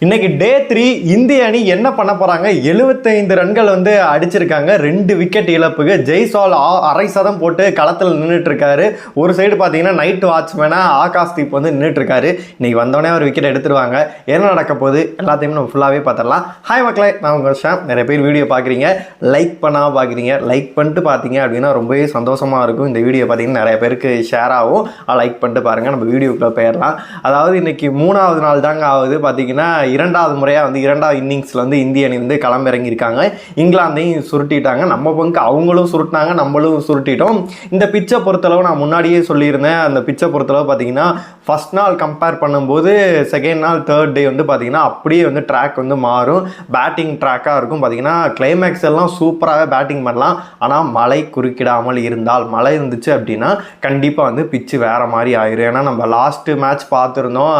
இன்னைக்கு day three இந்திய அணி என்ன பண்ண போறாங்க? 75 ரன்கள் வந்து அடிச்சிருக்காங்க. ரெண்டு விக்கெட் இழப்புக்கு ஜெய்சால் ஆ- அரை சதம் போட்டு களத்தில் நின்றுட்டு இருக்காரு ஒரு சைடு பார்த்தீங்கன்னா நைட் வாட்ச்மேனா ஆகாஷ் தீப் வந்து நின்றுட்டு இருக்காரு இன்னைக்கு வந்தோடனே ஒரு விக்கெட் எடுத்துருவாங்க. என்ன நடக்க போகுது? எல்லாத்தையும் நம்ம ஃபுல்லாகவே பார்த்துடலாம். ஹாய் மக்களே நான் உங்கள் ஷாம் நிறைய பேர் வீடியோ பார்க்குறீங்க. லைக் பண்ணாமல் பார்க்குறீங்க. லைக் பண்ணிட்டு பார்த்தீங்க அப்படின்னா ரொம்பவே சந்தோஷமாக இருக்கும். இந்த வீடியோ பார்த்தீங்கன்னா நிறைய பேருக்கு ஷேர் ஆகும். லைக் பண்ணிட்டு பாருங்கள் நம்ம வீடியோக்குள்ளே போயிடலாம். அதாவது இன்னைக்கு மூணாவது நாள் தாங்க ஆகுது. பார்த்தீங்கன்னா இரண்டாவது முறையாக வந்து இரண்டாவது இன்னிங்ஸில் வந்து இந்திய அணி வந்து களமிறங்கியிருக்காங்க. இங்கிலாந்தையும் சுருட்டிட்டாங்க. நம்ம பங்கு அவங்களும் சுருட்டினாங்க நம்மளும் சுருட்டிட்டோம். இந்த பிச்சை பொறுத்தளவு நான் முன்னாடியே சொல்லியிருந்தேன். அந்த பிச்சை பொறுத்தளவு பார்த்தீங்கன்னா ஃபர்ஸ்ட் நாள் கம்பேர் பண்ணும்போது செகண்ட் நாள் தேர்ட் டே வந்து பார்த்தீங்கன்னா அப்படியே வந்து ட்ராக் வந்து மாறும். பேட்டிங் ட்ராக்காக இருக்கும். பார்த்தீங்கன்னா கிளைமேக்ஸ் எல்லாம் சூப்பராகவே பேட்டிங் பண்ணலாம். ஆனால் மழை குறுக்கிடாமல் இருந்தால் மழை இருந்துச்சு அப்படின்னா கண்டிப்பாக வந்து பிச்சு வேறு மாதிரி ஆயிரும். ஏன்னா நம்ம லாஸ்ட்டு மேட்ச் பார்த்துருந்தோம்.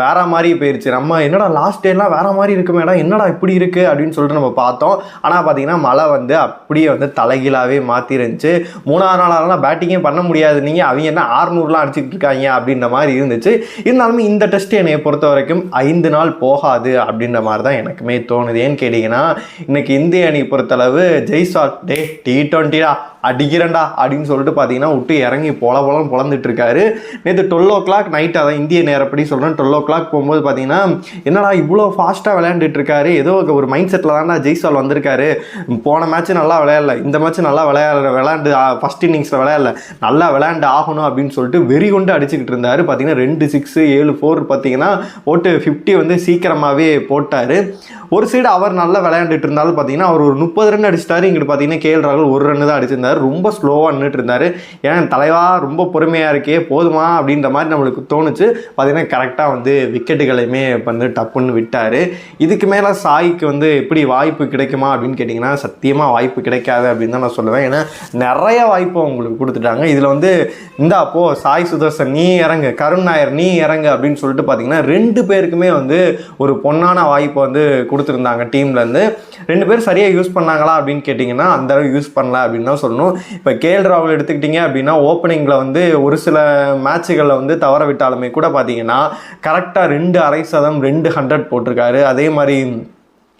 வேறு மாதிரி போயிருச்சு. நம்ம என்னடா லாஸ்ட் டேலாம் வேற மாதிரி இருக்குமேடா என்னடா இப்படி இருக்கு அப்படின்னு சொல்லிட்டு நம்ம பார்த்தோம். ஆனால் பார்த்தீங்கன்னா மழை வந்து அப்படியே வந்து தலைகீழாவே மாற்றிருந்துச்சு மூணாவது நாளாலாம் பேட்டிங்கே பண்ண முடியாது. நீங்கள் அவங்க என்ன ஆறுநூறுலாம் அடிச்சுட்டு இருக்காங்க அப்படின்ற மாதிரி இருந்துச்சு. இருந்தாலுமே இந்த டெஸ்ட் என்னை பொறுத்த வரைக்கும் ஐந்து நாள் போகாது அப்படின்ற மாதிரி தான் எனக்குமே தோணுது. ஏன்னு கேட்டிங்கன்னா இன்றைக்கி இந்திய அணி பொறுத்தளவு ஜெய்சால் டே டி டுவெண்ட்டிடா அடிக்கிறண்டா அப்படின்னு சொல்லிட்டு பார்த்தீங்கன்னா விட்டு இறங்கி பொல பொலம் பொழந்துட்டு இருக்காரு. நேற்று டுவெல் ஓ கிளாக் நைட் அதான் இந்திய நேரப்படி சொல்கிறேன் டுவெல் ஓ கிளாக் போகும்போது பார்த்தீங்கன்னா என்னடா இவ்வளோ ஃபாஸ்ட்டாக விளையாண்டுட்டு இருக்காரு ஏதோ ஒரு மைண்ட் செட்டில் தான்டா ஜெய்ஸ்வால் வந்திருக்காரு. போன மேட்ச் நல்லா விளையாடல. இந்த மேட்ச் நல்லா விளையாட விளையாண்டு ஃபர்ஸ்ட் இன்னிங்ஸில் விளையாடல. நல்லா விளையாண்டு ஆகணும் அப்படின்னு சொல்லிட்டு வெறி கொண்டு அடிச்சுக்கிட்டு இருந்தார். பார்த்தீங்கன்னா ரெண்டு சிக்ஸு ஏழு ஃபோர் பார்த்தீங்கன்னா போட்டு ஃபிஃப்டி வந்து சீக்கிரமாகவே போட்டார். ஒரு சைடு அவர் நல்லா விளையாண்டுட்டு இருந்தாலும் பார்த்தீங்கன்னா அவர் ஒரு முப்பது ரன் அடிச்சிட்டாரு. இங்கிட்டு பார்த்தீங்கன்னா கேஎல் ராகுல் ஒரு ரன் தான் அடிச்சிருந்தாரு. ரொம்ப ஸ்லோவாக நின்றுட்டு இருந்தாரு. ஏன்னா தலைவா ரொம்ப பொறுமையாக இருக்கே போதுமா? அப்படின்ற மாதிரி நம்மளுக்கு தோணுச்சு. பார்த்தீங்கன்னா கரெக்டாக வந்து விக்கெட்டுகளையுமே வந்து டப்புன்னு விட்டார். இதுக்கு மேலே சாய்க்கு வந்து எப்படி வாய்ப்பு கிடைக்குமா அப்படின்னு கேட்டிங்கன்னா சத்தியமாக வாய்ப்பு கிடைக்காது அப்படின்னு தான் நான் சொல்லுவேன். ஏன்னா நிறைய வாய்ப்பு அவங்களுக்கு கொடுத்துட்டாங்க. இதில் வந்து இந்த அப்போ சாய் சுதர்சன் நீ இறங்கு கருண் நாயர் நீ இறங்கு அப்படின்னு சொல்லிட்டு பார்த்தீங்கன்னா ரெண்டு பேருக்குமே வந்து ஒரு பொன்னான வாய்ப்பை வந்து கொடுத்துருந்தாங்க டீம்லேருந்து. ரெண்டு பேரும் சரியாக யூஸ் பண்ணாங்களா அப்படின்னு கேட்டிங்கன்னா அந்த அளவு யூஸ் பண்ணல அப்படின்னு தான் சொல்லணும். இப்போ கேஎல் ராகுல் எடுத்துக்கிட்டிங்க அப்படின்னா ஓப்பனிங்கில் வந்து ஒரு சில மேட்சுகளில் வந்து தவற விட்டாலுமே கூட பார்த்தீங்கன்னா கரெக்டாக ரெண்டு அரை சதம் ரெண்டு ஹண்ட்ரட் போட்டிருக்காரு. அதே மாதிரி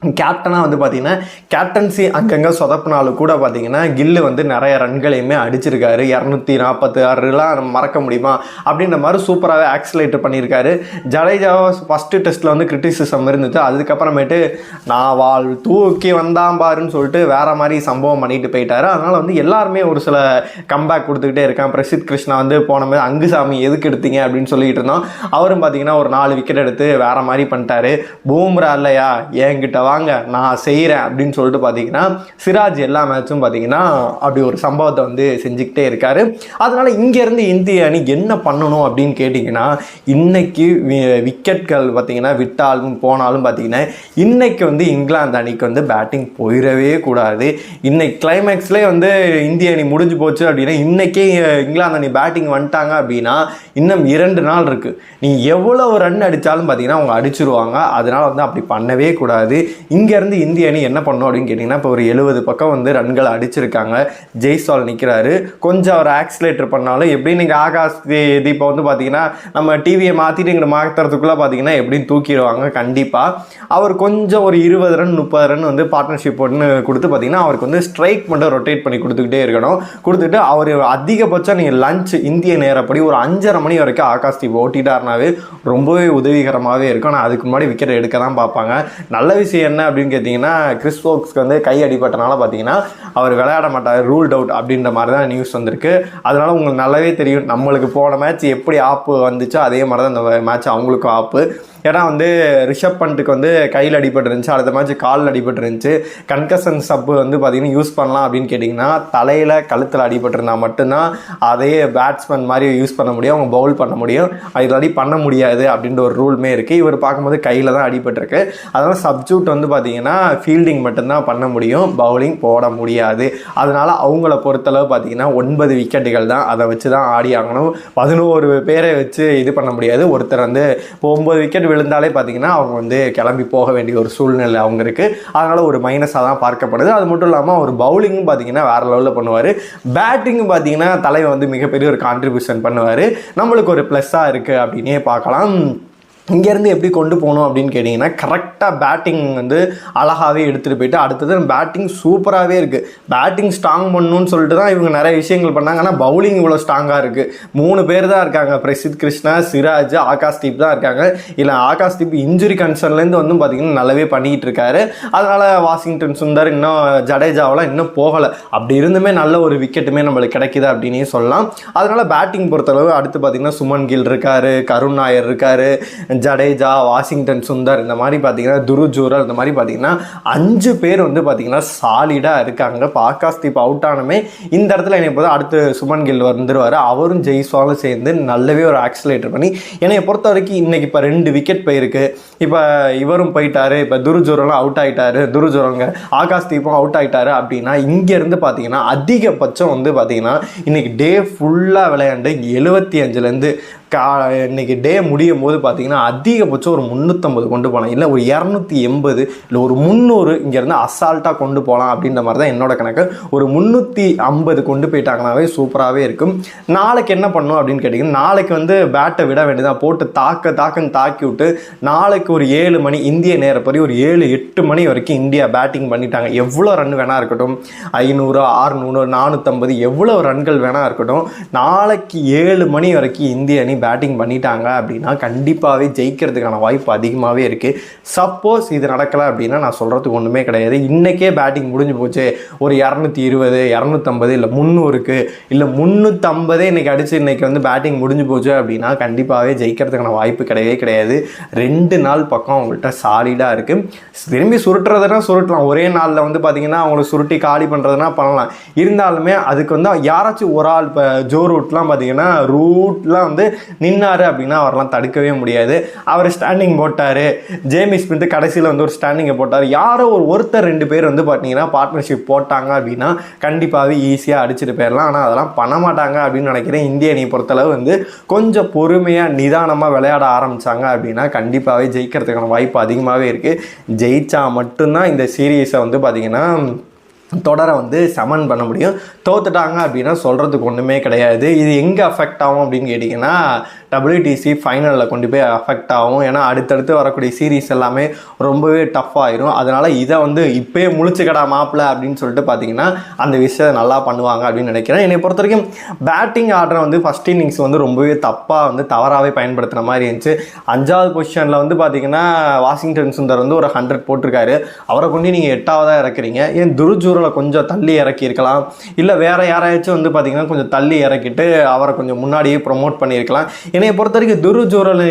கேப்டனாக வந்து பார்த்தீங்கன்னா கேப்டன்சி அங்கங்கே சொதப்பினாலும் கூட பார்த்தீங்கன்னா கில்லு வந்து நிறைய ரன்களையுமே அடிச்சிருக்காரு. இரநூத்தி நாற்பத்தி ஆறுலாம் நம்ம மறக்க முடியுமா? அப்படின்ற மாதிரி சூப்பராகவே ஆக்சிலேட் பண்ணியிருக்காரு. ஜடேஜாவை ஃபஸ்ட்டு டெஸ்ட்டில் வந்து கிரிட்டிசிசம் இருந்துச்சு. அதுக்கப்புறமேட்டு நான் வாழ் தூக்கி வந்தான் பாருன்னு சொல்லிட்டு வேற மாதிரி சம்பவம் பண்ணிட்டு போயிட்டாரு. அதனால் வந்து எல்லாருமே ஒரு சில கம்பேக் கொடுத்துக்கிட்டே இருக்கான் பிரசித் கிருஷ்ணா வந்து போன மாதிரி அங்குசாமி எதுக்கு எடுத்தீங்க அப்படின்னு சொல்லிட்டு இருந்தோம். அவரும் பார்த்தீங்கன்னா ஒரு நாலு விக்கெட் எடுத்து வேற மாதிரி பண்ணிட்டாரு. பூம்ரா இல்லையா? என்கிட்ட வாங்க நான் செய்கிறேன் அப்படின்னு சொல்லிட்டு பார்த்தீங்கன்னா சிராஜ் எல்லா மேட்சும் பார்த்தீங்கன்னா அப்படி ஒரு சம்பவத்தை வந்து செஞ்சுக்கிட்டே இருக்காரு. அதனால இங்கேருந்து இந்திய அணி என்ன பண்ணணும் அப்படின்னு கேட்டிங்கன்னா இன்னைக்கு வி- விக்கெட்கள் பார்த்தீங்கன்னா விட்டாலும் போனாலும் பார்த்தீங்கன்னா இன்னைக்கு வந்து இங்கிலாந்து அணிக்கு வந்து பேட்டிங் போயிடவே கூடாது. இன்னைக்கு கிளைமேக்ஸ்லேயே வந்து இந்திய அணி முடிஞ்சு போச்சு அப்படின்னா இன்னைக்கே இங்கிலாந்து அணி பேட்டிங் வந்துட்டாங்க அப்படின்னா இன்னும் இரண்டு நாள் இருக்குது நீ எவ்வளோ ரன் அடித்தாலும் பார்த்தீங்கன்னா அவங்க அடிச்சிருவாங்க. அதனால் வந்து அப்படி பண்ணவே கூடாது. இங்கேருந்து இந்திய அணி என்ன பண்ணும் அப்படின்னு கேட்டிங்கன்னா இப்போ ஒரு எழுபது பக்கம் வந்து ரன்கள் அடிச்சிருக்காங்க. ஜெய்சால் நிற்கிறாரு கொஞ்சம் அவர் ஆக்சிலேட்டர் பண்ணாலும் எப்படி நீங்கள் ஆகாஷ் தி- வந்து பார்த்தீங்கன்னா நம்ம டிவியை மாற்றிட்டு இங்கே மாற்றுறதுக்குள்ளே பார்த்தீங்கன்னா எப்படின்னு தூக்கிடுவாங்க. கண்டிப்பாக அவர் கொஞ்சம் ஒரு இருபது ரன் முப்பது ரன் வந்து பார்ட்னர்ஷிப் ஒன்று கொடுத்து பார்த்தீங்கன்னா அவருக்கு வந்து ஸ்ட்ரைக் மட்டும் ரொட்டேட் பண்ணி கொடுத்துக்கிட்டே இருக்கணும். கொடுத்துட்டு அவர் அதிகபட்சம் நீங்கள் லஞ்ச் இந்திய நேரப்படி ஒரு அஞ்சரை மணி வரைக்கும் ஆகாஷ் தீப் ஓட்டிட்டாருனாவே ரொம்பவே உதவிகரமாகவே இருக்கும். ஆனால் அதுக்கு முன்னாடி விக்கெட் எடுக்க தான் பார்ப்பாங்க. நல்ல விஷயம் என்ன அப்படின்னு கேட்டிங்கன்னா கிறிஸ்போக்ஸ்க்கு வந்து கை அடிபட்டனால பார்த்தீங்கன்னா அவர் விளையாட மாட்டார் ரூல்ட் அவுட் அப்படின்ற மாதிரி தான் நியூஸ் வந்திருக்கு. அதனால் உங்களுக்கு நல்லாவே தெரியும் நம்மளுக்கு போன மேட்ச் எப்படி ஆப்பு வந்துச்சோ அதே மாதிரி தான் இந்த மேட்ச் அவங்களுக்கும் ஆப்பு. ஏன்னா வந்து ரிஷப் பண்ட்டுக்கு வந்து கையில் அடிபட்டு இருந்துச்சு அடுத்த மேட்ச் காலில் அடிபட்டு இருந்துச்சு கன்கசன் சப்பு வந்து பார்த்திங்கன்னா யூஸ் பண்ணலாம் அப்படின்னு கேட்டிங்கன்னா தலையில் கழுத்தில் அடிபட்டிருந்தால் மட்டும்தான் அதே பேட்ஸ்மேன் மாதிரி யூஸ் பண்ண முடியும் அவங்க பவுல் பண்ண முடியும். இல்லாட்டி பண்ண முடியாது அப்படின்ற ஒரு ரூல்மே இருக்குது இவர் பார்க்கும்போது கையில் தான் அடிபட்டிருக்கு. அதனால் சப்ஜூட் வந்து பார்த்தீங்கன்னா ஃபீல்டிங் மட்டும்தான் பண்ண முடியும். பவுலிங் போட முடியாது. அதனால் அவங்கள பொறுத்தளவு பார்த்தீங்கன்னா ஒன்பது விக்கெட்டுகள் தான் அதை வச்சு தான் ஆடி ஆகணும். பதினோரு பேரை வச்சு இது பண்ண முடியாது. ஒருத்தர் வந்து இப்போ ஒம்பது விக்கெட் விழுந்தாலே பார்த்தீங்கன்னா அவங்க வந்து கிளம்பி போக வேண்டிய ஒரு சூழ்நிலை அவங்க இருக்குது அதனால் ஒரு மைனஸாக தான் பார்க்கப்படுது. அது மட்டும் இல்லாமல் ஒரு பவுலிங்கும் பார்த்தீங்கன்னா வேறு லெவலில் பண்ணுவார். பேட்டிங்கும் பார்த்தீங்கன்னா தலைவர் வந்து மிகப்பெரிய ஒரு கான்ட்ரிபியூஷன் பண்ணுவார். நம்மளுக்கு ஒரு ப்ளஸ்ஸாக இருக்குது அப்படின்னே பார்க்கலாம். இங்கேருந்து எப்படி கொண்டு போகணும் அப்படின்னு கேட்டிங்கன்னா கரெக்டாக பேட்டிங் வந்து அழகாகவே எடுத்துகிட்டு போயிட்டு அடுத்தது பேட்டிங் சூப்பராகவே இருக்குது பேட்டிங் ஸ்ட்ராங் பண்ணணும்னு சொல்லிட்டு தான் இவங்க நிறைய விஷயங்கள் பண்ணாங்க. ஆனால் பவுலிங் இவ்வளோ ஸ்ட்ராங்காக இருக்குது மூணு பேர் தான் இருக்காங்க. பிரசித் கிருஷ்ணா சிராஜ் ஆகாஷ் தீப் தான் இருக்காங்க. இல்லை ஆகாஷ் தீப் இன்ஜுரி கன்சர்ன்லேருந்து வந்து பார்த்திங்கன்னா நல்லாவே பண்ணிக்கிட்டு இருக்காரு. அதனால் வாஷிங்டன் சுந்தர் இன்னும் ஜடேஜாவெலாம் இன்னும் போகலை. அப்படி இருந்துமே நல்ல ஒரு விக்கெட்டுமே நம்மளுக்கு கிடைக்குது அப்படின்னே சொல்லலாம். அதனால் பேட்டிங் பொறுத்தளவு அடுத்து பார்த்திங்கன்னா சுமன் கில் இருக்காரு கருண் நாயர் இருக்காரு ஜடேஜா வாஷிங்டன் சுந்தர் இந்த மாதிரி பார்த்தீங்கன்னா துருஜூரல் இந்த மாதிரி பார்த்தீங்கன்னா அஞ்சு பேர் வந்து பார்த்தீங்கன்னா சாலிடாக இருக்காங்க. இப்போ ஆகாஷ் தீப் அவுட் ஆனமே இந்த இடத்துல என்னை போது அடுத்து சுமன் கில் வந்துருவார். அவரும் ஜெய்ஸ்வாலும் சேர்ந்து நல்லாவே ஒரு ஆக்சிலேட்டர் பண்ணி என்னை பொறுத்த வரைக்கும் இன்னைக்கு இப்போ ரெண்டு விக்கெட் போயிருக்கு. இப்போ இவரும் போயிட்டாரு இப்போ துருஜூரலும் அவுட் ஆகிட்டாரு துருஜூரங்க ஆகாஷ் அவுட் ஆகிட்டாரு அப்படின்னா இங்கேருந்து பார்த்தீங்கன்னா அதிகபட்சம் வந்து பார்த்தீங்கன்னா இன்னைக்கு டே ஃபுல்லாக விளையாண்டு எழுபத்தி அஞ்சுலேருந்து கா இன்னைக்கு டே முடியும் போது பார்த்தீங்கன்னா அதிகபட்சம் ஒரு முந்நூற்றம்பது கொண்டு போகலாம் இல்லை ஒரு இரநூத்தி எண்பது இல்லை ஒரு முந்நூறு இங்கேருந்து அசால்ட்டாக கொண்டு போகலாம் அப்படின்ற மாதிரி தான் என்னோட கணக்கு. ஒரு முந்நூற்றி ஐம்பது கொண்டு போயிட்டாங்கனாவே சூப்பராகவே இருக்கும். நாளைக்கு என்ன பண்ணும் அப்படின்னு கேட்டிங்கன்னா நாளைக்கு வந்து பேட்டை விட வேண்டியதான் போட்டு தாக்க தாக்கன்னு தாக்கி விட்டு நாளைக்கு ஒரு ஏழு மணி இந்திய நேரப்படி ஒரு ஏழு எட்டு மணி வரைக்கும் இந்தியா பேட்டிங் பண்ணிட்டாங்க. எவ்வளோ ரன் வேணா இருக்கட்டும். ஐநூறு ஆறுநூறு நானூற்றம்பது எவ்வளோ ரன்கள் வேணா இருக்கட்டும். நாளைக்கு ஏழு மணி வரைக்கும் இந்திய அணி பேட்டிங் பண்ணிட்டாங்க அப்படின்னா கண்டிப்பாகவே ஜெயிக்கிறதுக்கான வாய்ப்பு அதிகமாகவே இருக்குது சப்போஸ் இது நடக்கலை அப்படின்னா நான் சொல்கிறதுக்கு ஒன்றுமே கிடையாது. இன்றைக்கே பேட்டிங் முடிஞ்சு போச்சு. ஒரு இரநூத்தி இருபது இரநூத்தம்பது இல்லை முந்நூறுக்கு இல்லை முந்நூற்றம்பதே இன்றைக்கி அடித்து இன்றைக்கி வந்து பேட்டிங் முடிஞ்சு போச்சு அப்படின்னா கண்டிப்பாகவே ஜெயிக்கிறதுக்கான வாய்ப்பு கிடையவே கிடையாது. ரெண்டு நாள் பக்கம் அவங்கள்ட்ட சாலிடாக இருக்குது திரும்பி சுருட்டுறதுனா சுருட்டலாம். ஒரே நாளில் வந்து பார்த்திங்கன்னா அவங்களை சுருட்டி காலி பண்ணுறதுனா பண்ணலாம். இருந்தாலுமே அதுக்கு வந்து யாராச்சும் ஒரு ஆள் இப்போ ஜோ ரூட்லாம் பார்த்திங்கன்னா ரூட்லாம் வந்து நின்னார் அப்படின்னா அவரெல்லாம் தடுக்கவே முடியாது. அவர் ஸ்டாண்டிங் போட்டார். ஜேமி ஸ்மித் கடைசியில் வந்து ஒரு ஸ்டாண்டிங்கை போட்டார். யாரோ ஒரு ஒருத்தர் ரெண்டு பேர் வந்து பார்த்தீங்கன்னா பார்ட்னர்ஷிப் போட்டாங்க அப்படின்னா கண்டிப்பாகவே ஈஸியாக அடிச்சுட்டு போயிடலாம். ஆனால் அதெல்லாம் பண்ண மாட்டாங்க அப்படின்னு நினைக்கிறேன். இந்திய அணியை பொறுத்தளவு வந்து கொஞ்சம் பொறுமையாக நிதானமாக விளையாட ஆரம்பித்தாங்க அப்படின்னா கண்டிப்பாகவே ஜெயிக்கிறதுக்கான வாய்ப்பு அதிகமாகவே இருக்குது ஜெயித்தா மட்டும்தான் இந்த சீரீஸை வந்து பார்த்திங்கன்னா தொடரை வந்து சமன் பண்ண முடியும். தோத்துட்டாங்க அப்படின்னா சொல்கிறதுக்கு ஒன்றுமே கிடையாது. இது எங்கே அஃபெக்ட் ஆகும் அப்படின்னு கேட்டிங்கன்னா டபிள்யூடிசி ஃபைனலில் கொண்டு போய் அஃபெக்ட் ஆகும். ஏன்னா அடுத்தடுத்து வரக்கூடிய சீரீஸ் எல்லாமே ரொம்பவே டஃப் ஆயிரும். அதனால் இதை வந்து இப்போயே முழிச்சுக்கடா மாப்பிள்ள அப்படின்னு சொல்லிட்டு பார்த்தீங்கன்னா அந்த விஷயத்தை நல்லா பண்ணுவாங்க அப்படின்னு நினைக்கிறேன். என்னை பொறுத்த வரைக்கும் பேட்டிங் ஆர்டரை வந்து ஃபஸ்ட் இன்னிங்ஸ் வந்து ரொம்பவே தப்பாக வந்து தவறாகவே பயன்படுத்துகிற மாதிரி இருந்துச்சு. அஞ்சாவது பொசிஷனில் வந்து பார்த்தீங்கன்னா வாஷிங்டன் சுந்தர் வந்து ஒரு ஹண்ட்ரட் போட்டிருக்காரு. அவரை கொண்டு நீங்கள் எட்டாவதாக இறக்குறீங்க. ஏன் துருஜூரில் கொஞ்சம் தள்ளி இறக்கியிருக்கலாம் இல்லை வேற யாராச்சும் வந்து பார்த்தீங்கன்னா கொஞ்சம் தள்ளி இறக்கிட்டு அவரை கொஞ்சம் முன்னாடியே ப்ரொமோட் பண்ணியிருக்கலாம். என்னைய பொறுத்த வரைக்கும் துருஜூரல்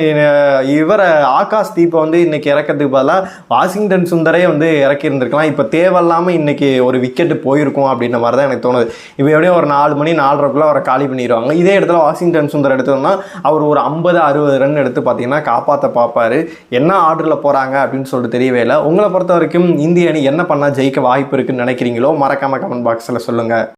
இவரை ஆகாஷ் தீப்பை வந்து இன்னைக்கு இறக்கிறதுக்கு பதிலாக வாஷிங்டன் சுந்தரே வந்து இறக்கி இருந்திருக்கலாம் இப்போ தேவையில்லாமல் இன்னைக்கு ஒரு விக்கெட்டு போயிருக்கும் அப்படின்ற மாதிரி தான் எனக்கு தோணுது. இப்போ எப்படியும் ஒரு நாலு மணி நாலரைக்குள்ள அவரை காலி பண்ணிடுவாங்க. இதே இடத்துல வாஷிங்டன் சுந்தர் எடுத்தோம்னா அவர் ஒரு ஐம்பது அறுபது ரன் எடுத்து பார்த்தீங்கன்னா காப்பாற்ற பார்ப்பாரு என்ன ஆர்டரில் போகிறாங்க அப்படின்னு சொல்லிட்டு தெரியவே இல்லை. உங்களை பொறுத்த வரைக்கும் இந்திய அணி என்ன பண்ணால் ஜெயிக்க வாய்ப்பு இருக்குன்னு நினைக்கிறீங்களோ மறக்காம கமெண்ட் பாக்ஸில் சொல்லுங்கள்